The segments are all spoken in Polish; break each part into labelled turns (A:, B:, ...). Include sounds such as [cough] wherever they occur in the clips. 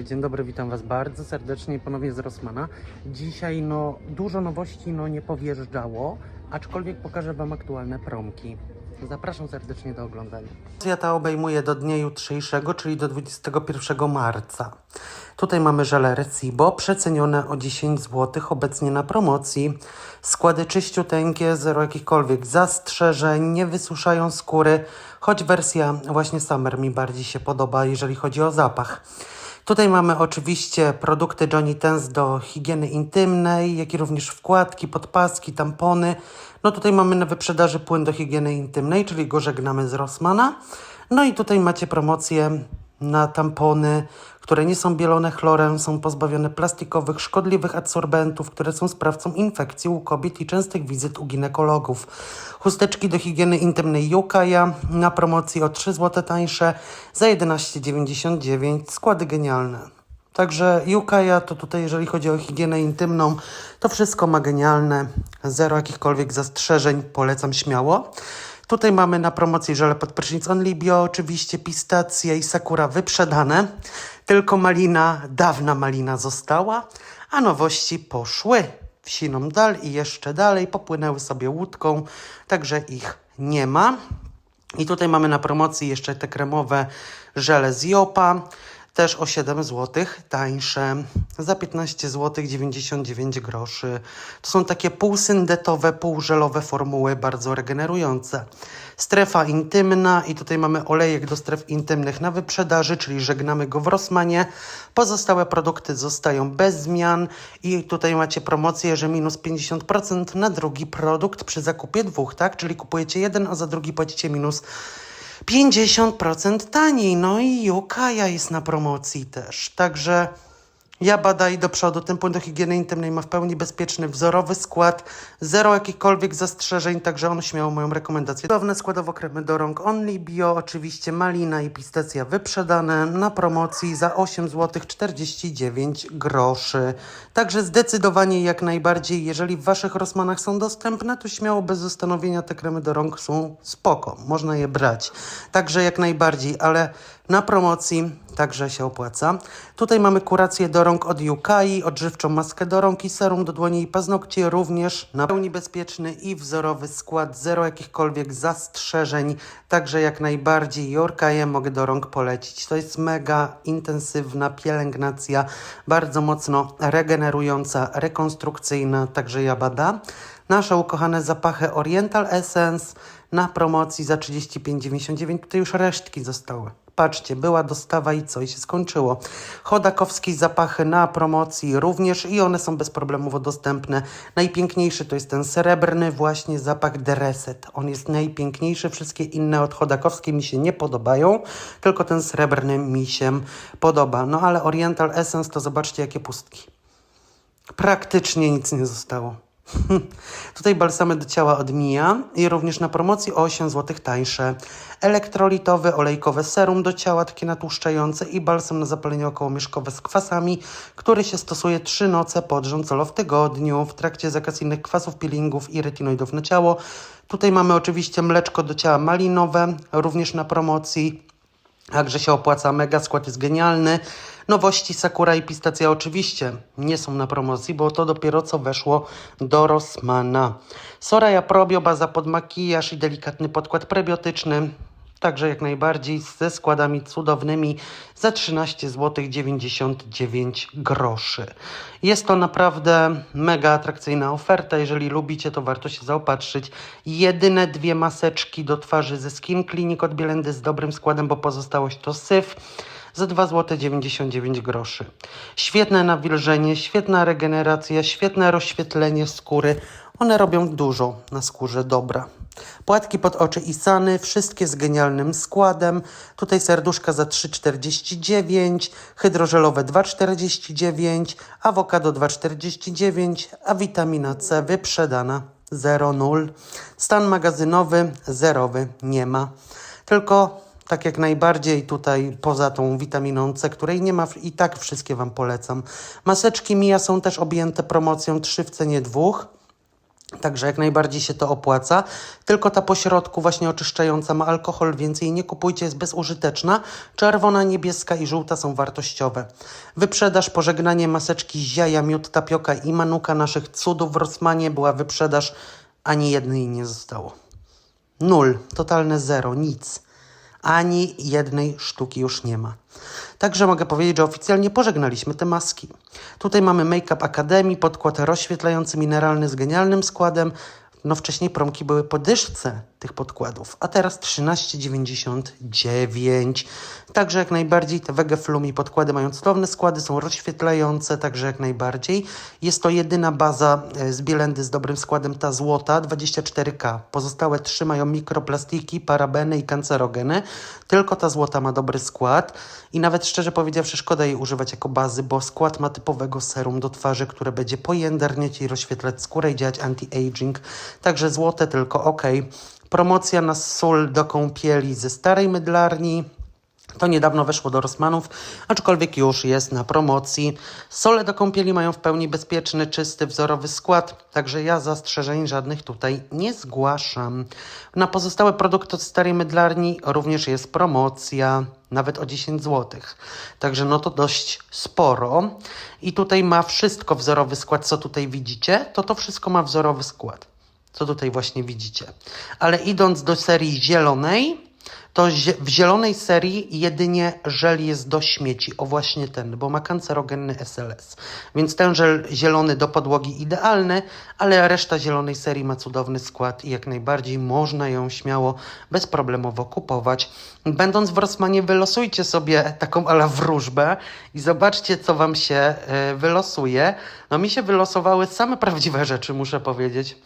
A: Dzień dobry, witam Was bardzo serdecznie ponownie z Rossmana. Dzisiaj no dużo nowości no nie powjeżdżało, aczkolwiek pokażę Wam aktualne promki. Zapraszam serdecznie do oglądania. Ja ta obejmuje do dnia jutrzejszego, czyli do 21 marca. Tutaj mamy żele Recibo, przecenione o 10 zł, obecnie na promocji. Składy czyściuteńkie, zero jakichkolwiek zastrzeżeń, nie wysuszają skóry, choć wersja właśnie Summer mi bardziej się podoba, jeżeli chodzi o zapach. Tutaj mamy oczywiście produkty Johnny Tens do higieny intymnej, jak i również wkładki, podpaski, tampony. No tutaj mamy na wyprzedaży płyn do higieny intymnej, czyli go żegnamy z Rossmana. No i tutaj macie promocję na tampony, które nie są bielone chlorem, są pozbawione plastikowych, szkodliwych adsorbentów, które są sprawcą infekcji u kobiet i częstych wizyt u ginekologów. Chusteczki do higieny intymnej Yukaja na promocji o 3 zł tańsze za 11,99. Składy genialne. Także Yukaja to tutaj, jeżeli chodzi o higienę intymną, to wszystko ma genialne. Zero jakichkolwiek zastrzeżeń, polecam śmiało. Tutaj mamy na promocji żele pod prysznic Only Bio, oczywiście pistacje i sakura wyprzedane. Tylko malina, dawna malina została, a nowości poszły w siną dal i jeszcze dalej, popłynęły sobie łódką, także ich nie ma. I tutaj mamy na promocji jeszcze te kremowe żele z Jopa, też o 7 zł tańsze, za 15 zł 99 groszy. To są takie półsyndetowe, półżelowe formuły, bardzo regenerujące. Strefa intymna i tutaj mamy olejek do stref intymnych na wyprzedaży, czyli żegnamy go w Rossmanie. Pozostałe produkty zostają bez zmian i tutaj macie promocję, że minus 50% na drugi produkt przy zakupie dwóch, tak? Czyli kupujecie jeden, a za drugi płacicie minus 50% taniej. No i Jukaja jest na promocji też. Także ja badaj do przodu. Ten płyn do higieny intymnej ma w pełni bezpieczny, wzorowy skład, zero jakichkolwiek zastrzeżeń, także on śmiało moją rekomendację. Cudowne składowo kremy do rąk Only Bio, oczywiście malina i pistacja wyprzedane na promocji za 8 zł 49 groszy. Także zdecydowanie jak najbardziej, jeżeli w Waszych Rossmanach są dostępne, to śmiało bez zastanowienia te kremy do rąk są spoko, można je brać. Także jak najbardziej, ale na promocji także się opłaca. Tutaj mamy kurację do rąk od Yukai, odżywczą maskę do rąk i serum do dłoni i paznokci, również na pełni bezpieczny i wzorowy skład, zero jakichkolwiek zastrzeżeń, także jak najbardziej Yorkaję mogę do rąk polecić. To jest mega intensywna pielęgnacja, bardzo mocno regenerująca, rekonstrukcyjna, także jabada. Nasze ukochane zapachy Oriental Essence na promocji za 35,99. Tutaj już resztki zostały. Patrzcie, była dostawa i co? I się skończyło. Chodakowski zapachy na promocji również i one są bez problemu dostępne. Najpiękniejszy to jest ten srebrny właśnie zapach Dereset. On jest najpiękniejszy. Wszystkie inne od Chodakowskiej mi się nie podobają, tylko ten srebrny mi się podoba. No ale Oriental Essence to zobaczcie jakie pustki. Praktycznie nic nie zostało. [laughs] Tutaj balsamy do ciała od Mija i również na promocji o 8 zł tańsze. Elektrolitowe, olejkowe serum do ciała, takie natłuszczające i balsam na zapalenie okołomieszkowe z kwasami, który się stosuje 3 noce pod rząd w tygodniu w trakcie zakacyjnych kwasów, peelingów i retinoidów na ciało. Tutaj mamy oczywiście mleczko do ciała malinowe, również na promocji. Także się opłaca mega, skład jest genialny. Nowości Sakura i Pistacja oczywiście nie są na promocji, bo to dopiero co weszło do Rossmana. Soraya Probio, baza pod makijaż i delikatny podkład prebiotyczny. Także jak najbardziej ze składami cudownymi za 13 zł 99 groszy. Jest to naprawdę mega atrakcyjna oferta. Jeżeli lubicie, to warto się zaopatrzyć. Jedyne dwie maseczki do twarzy ze Skin Clinic od Bielendy z dobrym składem, bo pozostałość to syf za 2 zł 99 groszy. Świetne nawilżenie, świetna regeneracja, świetne rozświetlenie skóry. One robią dużo na skórze dobra. Płatki pod oczy i sany, wszystkie z genialnym składem. Tutaj serduszka za 3,49, hydrożelowe 2,49, awokado 2,49, a witamina C wyprzedana 0,0. Stan magazynowy zerowy nie ma. Tylko tak jak najbardziej tutaj poza tą witaminą C, której nie ma i tak wszystkie Wam polecam. Maseczki Mija są też objęte promocją 3 w cenie dwóch. Także jak najbardziej się to opłaca. Tylko ta pośrodku właśnie oczyszczająca ma alkohol, więc jej nie kupujcie, jest bezużyteczna. Czerwona, niebieska i żółta są wartościowe. Wyprzedaż, pożegnanie maseczki z jaja, miód, tapioka i manuka naszych cudów w Rosmanie była wyprzedaż. Ani jednej nie zostało. Nul, totalne zero, nic. Ani jednej sztuki już nie ma. Także mogę powiedzieć, że oficjalnie pożegnaliśmy te maski. Tutaj mamy Make Up Academy, podkład rozświetlający mineralny z genialnym składem. No wcześniej promki były po dyszce tych podkładów, a teraz 13,99. Także jak najbardziej te Wege Flumi podkłady mają cudowne składy, są rozświetlające, także jak najbardziej. Jest to jedyna baza e, z Bielendy z dobrym składem, ta złota, 24K. Pozostałe trzy mają mikroplastiki, parabeny i kancerogeny. Tylko ta złota ma dobry skład i nawet szczerze powiedziawszy szkoda jej używać jako bazy, bo skład ma typowego serum do twarzy, które będzie pojędarniać i rozświetlać skórę i działać anti-aging. Także złote tylko ok. Promocja na sól do kąpieli ze starej mydlarni. To niedawno weszło do Rosmanów, aczkolwiek już jest na promocji. Sole do kąpieli mają w pełni bezpieczny, czysty, wzorowy skład, także ja zastrzeżeń żadnych tutaj nie zgłaszam. Na pozostałe produkty od starej mydlarni również jest promocja, nawet o 10 zł. Także no to dość sporo. I tutaj ma wszystko wzorowy skład, co tutaj widzicie, to to wszystko ma wzorowy skład co tutaj właśnie widzicie. Ale idąc do serii zielonej, to w zielonej serii jedynie żel jest do śmieci. O właśnie ten, bo ma kancerogenny SLS. Więc ten żel zielony do podłogi idealny, ale reszta zielonej serii ma cudowny skład i jak najbardziej można ją śmiało, bezproblemowo kupować. Będąc w Rossmanie, wylosujcie sobie taką ala wróżbę i zobaczcie, co wam się e, wylosuje. No mi się wylosowały same prawdziwe rzeczy, muszę powiedzieć.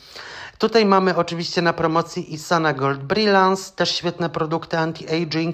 A: Tutaj mamy oczywiście na promocji Isana Gold Brilliance, też świetne produkty anti-aging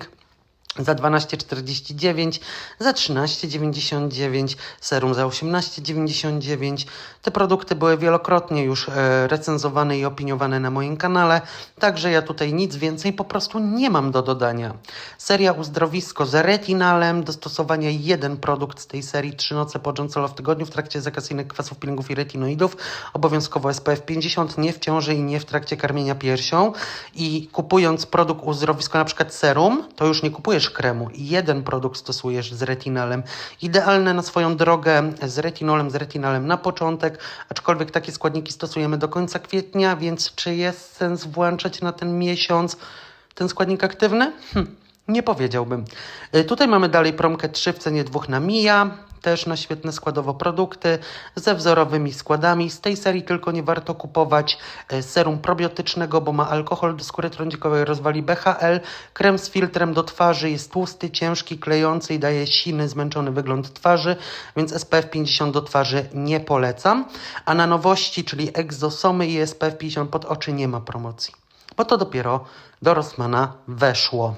A: za 12,49, za 13,99, serum za 18,99. Te produkty były wielokrotnie już e, recenzowane i opiniowane na moim kanale, także ja tutaj nic więcej po prostu nie mam do dodania. Seria Uzdrowisko z retinalem, do stosowania jeden produkt z tej serii, 3 noce po John Solo w tygodniu w trakcie zakasyjnych kwasów peelingów i retinoidów, obowiązkowo SPF 50, nie w ciąży i nie w trakcie karmienia piersią i kupując produkt Uzdrowisko, na przykład serum, to już nie kupujesz kremu i jeden produkt stosujesz z retinalem. Idealne na swoją drogę z retinolem, z retinalem na początek, aczkolwiek takie składniki stosujemy do końca kwietnia, więc czy jest sens włączać na ten miesiąc ten składnik aktywny? Hm. Nie powiedziałbym. Y, Tutaj mamy dalej promkę 3 w cenie 2 na Mija, też na świetne składowo produkty ze wzorowymi składami. Z tej serii tylko nie warto kupować y, serum probiotycznego, bo ma alkohol do skóry trądzikowej, rozwali BHL. Krem z filtrem do twarzy jest tłusty, ciężki, klejący i daje siny, zmęczony wygląd twarzy, więc SPF 50 do twarzy nie polecam. A na nowości, czyli egzosomy i SPF 50 pod oczy nie ma promocji, bo to dopiero do Rossmana weszło.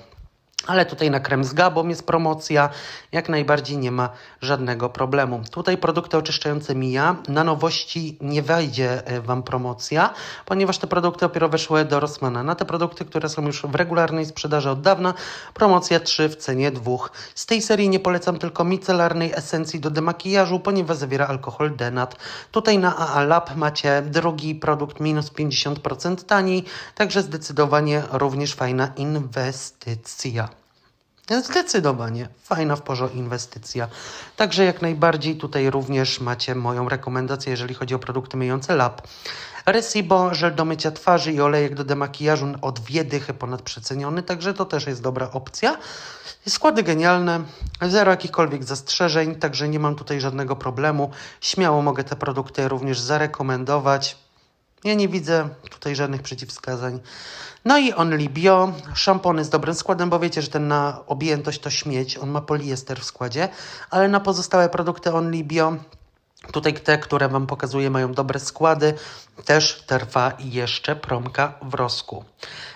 A: Ale tutaj na krem z gabą jest promocja, jak najbardziej nie ma żadnego problemu. Tutaj produkty oczyszczające mija, na nowości nie wejdzie e, Wam promocja, ponieważ te produkty dopiero weszły do Rossmana. Na te produkty, które są już w regularnej sprzedaży od dawna, promocja 3 w cenie 2. Z tej serii nie polecam tylko micelarnej esencji do demakijażu, ponieważ zawiera alkohol denat. Tutaj na AA Lab macie drugi produkt minus 50% taniej, także zdecydowanie również fajna inwestycja. Zdecydowanie fajna w porze inwestycja. Także jak najbardziej tutaj również macie moją rekomendację, jeżeli chodzi o produkty myjące lab. Recibo, żel do mycia twarzy i olejek do demakijażu o dwie dychy ponad przeceniony, także to też jest dobra opcja. Składy genialne, zero jakichkolwiek zastrzeżeń, także nie mam tutaj żadnego problemu. Śmiało mogę te produkty również zarekomendować. Ja nie widzę tutaj żadnych przeciwwskazań. No i Only Bio, szampony z dobrym składem, bo wiecie, że ten na objętość to śmieć, on ma poliester w składzie, ale na pozostałe produkty Only Bio, tutaj te, które Wam pokazuję, mają dobre składy, też trwa jeszcze promka w rosku.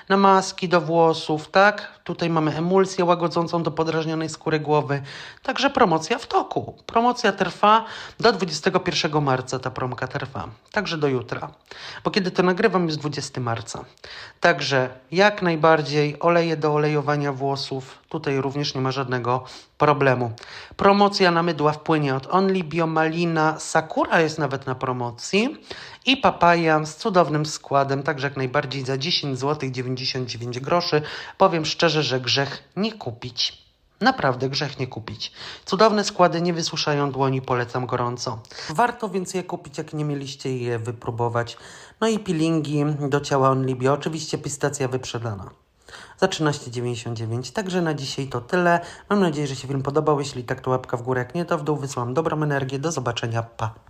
A: Na maski do włosów, tak? Tutaj mamy emulsję łagodzącą do podrażnionej skóry głowy. Także promocja w toku. Promocja trwa do 21 marca ta promka trwa. Także do jutra. Bo kiedy to nagrywam jest 20 marca. Także jak najbardziej oleje do olejowania włosów Tutaj również nie ma żadnego problemu. Promocja na mydła wpłynie od Only Bio Malina. Sakura jest nawet na promocji. I papaja z cudownym składem, także jak najbardziej za 10 zł 99 groszy. Powiem szczerze, że grzech nie kupić. Naprawdę grzech nie kupić. Cudowne składy nie wysuszają dłoni, polecam gorąco. Warto więc je kupić, jak nie mieliście je wypróbować. No i peelingi do ciała Onlibio, oczywiście pistacja wyprzedana. Za 13,99. Także na dzisiaj to tyle. Mam nadzieję, że się film podobał. Jeśli tak, to łapka w górę. Jak nie, to w dół. Wysyłam dobrą energię. Do zobaczenia. Pa.